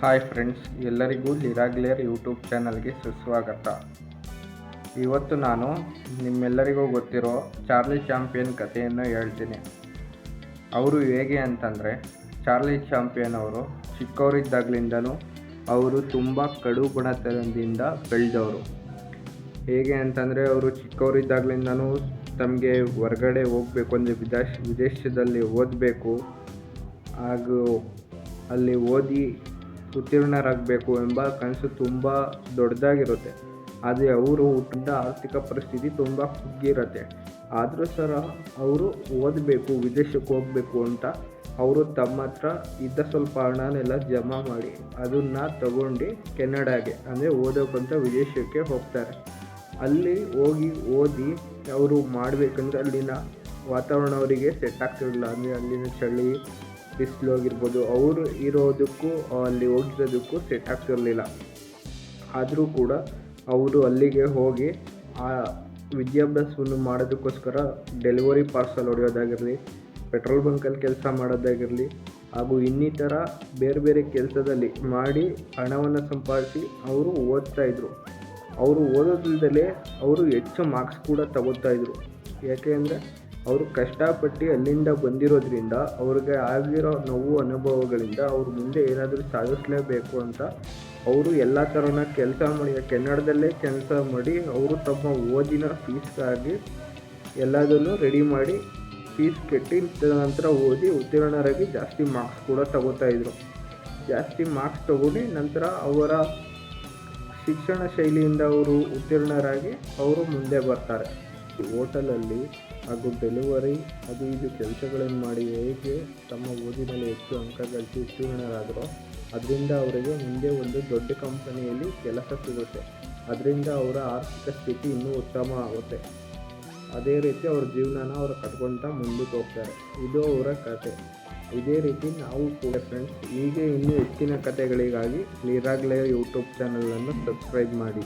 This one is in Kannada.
ಹಾಯ್ ಫ್ರೆಂಡ್ಸ್ ಎಲ್ಲರಿಗೂ ಲಿರಾಗ್ಲೇರ್ ಯೂಟ್ಯೂಬ್ ಚಾನಲ್ಗೆ ಸುಸ್ವಾಗತ. ಇವತ್ತು ನಾನು ನಿಮ್ಮೆಲ್ಲರಿಗೂ ಗೊತ್ತಿರೋ ಚಾರ್ಲಿ ಚಾಂಪಿಯನ್ ಕಥೆಯನ್ನು ಹೇಳ್ತೀನಿ. ಅವರು ಹೇಗೆ ಅಂತಂದರೆ ಚಾರ್ಲಿ ಚಾಂಪಿಯನ್ ಅವರು ಚಿಕ್ಕವರಿದ್ದಾಗಲಿಂದನೂ ಅವರು ತುಂಬ ಕಡು ಗುಣತನದಿಂದ ಬೆಳೆದವರು. ಹೇಗೆ ಅಂತಂದರೆ, ಅವರು ಚಿಕ್ಕವರಿದ್ದಾಗಲಿಂದನೂ ತಮಗೆ ಹೊರಗಡೆ ಹೋಗಬೇಕು ಅಂದರೆ ವಿದೇಶ, ವಿದೇಶದಲ್ಲಿ ಓದಬೇಕು. ಹಾಗೂ ಅಲ್ಲಿ ಓದಿ ಉತ್ತೀರ್ಣರಾಗಬೇಕು ಎಂಬ ಕನಸು ತುಂಬ ದೊಡ್ಡದಾಗಿರುತ್ತೆ. ಆದರೆ ಅವರು ಹುಟ್ಟಿದ ಆರ್ಥಿಕ ಪರಿಸ್ಥಿತಿ ತುಂಬ ಕುಗ್ಗಿರುತ್ತೆ. ಆದರೂ ಸಹ ಅವರು ಓದಬೇಕು, ವಿದೇಶಕ್ಕೆ ಹೋಗಬೇಕು ಅಂತ ಅವರು ತಮ್ಮ ಹತ್ರ ಇದ್ದ ಸ್ವಲ್ಪ ಹಣನೆಲ್ಲ ಜಮಾ ಮಾಡಿ ಅದನ್ನು ತಗೊಂಡು ಕೆನಡಾಗೆ, ಅಂದರೆ ಓದೋಕ್ಕಂತ ವಿದೇಶಕ್ಕೆ ಹೋಗ್ತಾರೆ. ಅಲ್ಲಿ ಹೋಗಿ ಓದಿ ಅವರು ಮಾಡಬೇಕಂದ್ರೆ ಅಲ್ಲಿನ ವಾತಾವರಣ ಅವರಿಗೆ ಸೆಟ್ ಆಗ್ತಿರಲಿಲ್ಲ. ಅಂದರೆ ಅಲ್ಲಿನ ಚಳಿ ಬಿಸಿಲು ಆಗಿರ್ಬೋದು ಅವರು ಇರೋದಕ್ಕೂ, ಅಲ್ಲಿ ಹೋಗಿರೋದಕ್ಕೂ ಸೆಟ್ ಆಗ್ತಿರಲಿಲ್ಲ. ಆದರೂ ಕೂಡ ಅವರು ಅಲ್ಲಿಗೆ ಹೋಗಿ ಆ ವಿದ್ಯಾಭ್ಯಾಸವನ್ನು ಮಾಡೋದಕ್ಕೋಸ್ಕರ ಡೆಲಿವರಿ ಪಾರ್ಸಲ್ ಹೊಡೆಯೋದಾಗಿರಲಿ ಪೆಟ್ರೋಲ್ ಬಂಕಲ್ಲಿ ಕೆಲಸ ಮಾಡೋದಾಗಿರಲಿ, ಹಾಗೂ ಇನ್ನಿತರ ಬೇರೆ ಬೇರೆ ಕೆಲಸದಲ್ಲಿ ಮಾಡಿ ಹಣವನ್ನು ಸಂಪಾದಿಸಿ ಅವರು ಓದ್ತಾಯಿದ್ರು ಅವರು ಓದೋದ್ರಿಂದಲೇ ಅವರು ಹೆಚ್ಚು ಮಾರ್ಕ್ಸ್ ಕೂಡ ತಗೋತಾಯಿದ್ರು ಯಾಕೆ ಅಂದರೆ ಅವರು ಕಷ್ಟಪಟ್ಟು ಅಲ್ಲಿಂದ ಬಂದಿರೋದ್ರಿಂದ ಅವ್ರಿಗೆ ಆಗಿರೋ ನೋವು ಅನುಭವಗಳಿಂದ ಅವರು ಮುಂದೆ ಏನಾದರೂ ಸಾಧಿಸಲೇಬೇಕು ಅಂತ ಅವರು ಎಲ್ಲ ಥರನ ಕೆಲಸ ಮಾಡಿ ಕನ್ನಡದಲ್ಲೇ ಕೆಲಸ ಮಾಡಿ ಅವರು ತಮ್ಮ ಓದಿನ ಫೀಸ್ಗಾಗಿ ಎಲ್ಲದನ್ನು ರೆಡಿ ಮಾಡಿ ಫೀಸ್ ಕಟ್ಟಿ ನಂತರ ಓದಿ ಉತ್ತೀರ್ಣರಾಗಿ ಜಾಸ್ತಿ ಮಾರ್ಕ್ಸ್ ಕೂಡ ತಗೋತಾ ಇದ್ರು. ಜಾಸ್ತಿ ಮಾರ್ಕ್ಸ್ ತಗೊಂಡು ನಂತರ ಅವರ ಶಿಕ್ಷಣ ಶೈಲಿಯಿಂದ ಅವರು ಉತ್ತೀರ್ಣರಾಗಿ ಅವರು ಮುಂದೆ ಬರ್ತಾರೆ. ಹೋಟೆಲಲ್ಲಿ ಹಾಗೂ ಡೆಲಿವರಿ ಅದು ಇದು ಕೆಲಸಗಳನ್ನು ಮಾಡಿ ಹೇಗೆ ತಮ್ಮ ಓದಿನಲ್ಲಿ ಹೆಚ್ಚು ಅಂಕ ಗಳಿಸಿ ಉತ್ತೀರ್ಣರಾದರೋ ಅದರಿಂದ ಅವರಿಗೆ ಮುಂದೆ ಒಂದು ದೊಡ್ಡ ಕಂಪನಿಯಲ್ಲಿ ಕೆಲಸ ಸಿಗುತ್ತೆ. ಅದರಿಂದ ಅವರ ಆರ್ಥಿಕ ಸ್ಥಿತಿ ಇನ್ನೂ ಉತ್ತಮ ಆಗುತ್ತೆ. ಅದೇ ರೀತಿ ಅವ್ರ ಜೀವನನ ಅವರು ಕಟ್ಕೊಳ್ತಾ ಮುಂದಕ್ಕೆ ಹೋಗ್ತಾರೆ. ಇದು ಅವರ ಕತೆ. ಇದೇ ರೀತಿ ನಾವು ಕೂಡ ಫ್ರೆಂಡ್ಸ್ ಹೀಗೆ ಇನ್ನೂ ಹೆಚ್ಚಿನ ಕತೆಗಳಿಗಾಗಿ ನೀರಾಗಲೇ ಯೂಟ್ಯೂಬ್ ಚಾನಲನ್ನು ಸಬ್ಸ್ಕ್ರೈಬ್ ಮಾಡಿ.